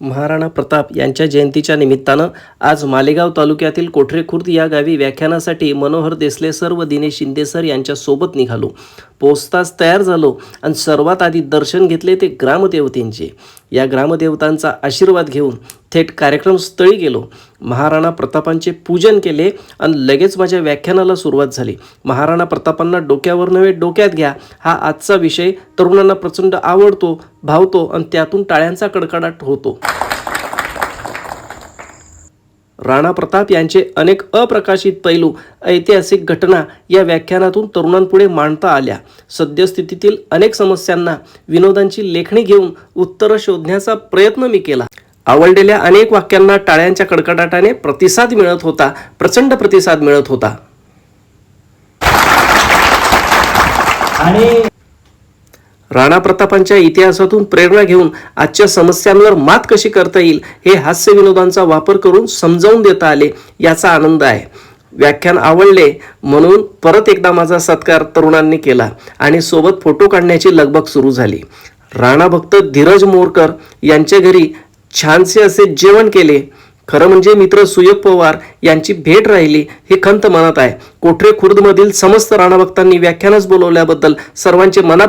महाराणा प्रताप यांच्या जयंतीच्या निमित्तानं आज मालेगाव तालुक्यातील कोठरे खुर्द या गावी व्याख्यानासाठी मनोहर देसले सर व दिनेश शिंदे सर यांच्या सोबत निघालो. पोचताच तयार झालो आणि सर्वात आधी दर्शन घेतले ते ग्रामदेवतेंचे. या ग्रामदेवतांचा आशीर्वाद घेऊन थेट कार्यक्रमस्थळी गेलो. महाराणा प्रतापांचे पूजन केले आणि लगेच माझ्या व्याख्यानाला सुरुवात झाली. महाराणा प्रतापांना डोक्यावर नव्हे डोक्यात घ्या. हा आजचा विषय तरुणांना प्रचंड आवडतो भावतो आणि त्यातून टाळ्यांचा कडकडाट होतो. राणा प्रताप यांचे अनेक अप्रकाशित पैलू ऐतिहासिक घटना या व्याख्यानातून तरुणांपुढे मांडता आल्या. सद्यस्थितीतील अनेक समस्यांना विनोदांची लेखणी घेऊन उत्तरं शोधण्याचा प्रयत्न मी केला. आवडलेल्या अनेक वाक्यांना टाळ्यांच्या कडकडाटाने प्रतिसाद मिळत होता प्रचंड प्रतिसाद मिळत होता. आणि राणा प्रतापांच्या इतिहासातून प्रेरणा घेऊन आजच्या समस्यांवर मात कशी करता येईल हे हास्य विनोदांचा वापर करून समजावून देता आले याचा आनंद आहे. व्याख्यान आवडले म्हणून परत एकदा माझा सत्कार तरुणांनी केला आणि सोबत फोटो काढण्याची लगबग सुरू झाली. राणा भक्त धीरज मोरकर यांच्या घरी छानसे असे जेवण केले. खरं म्हणजे मित्र सुयोग पवार यांची भेट राहिली हे खंत मनात आहे. कोठरे खुर्दमधील समस्त राणाभक्तांनी व्याख्यानच बोलवल्याबद्दल सर्वांचे मनात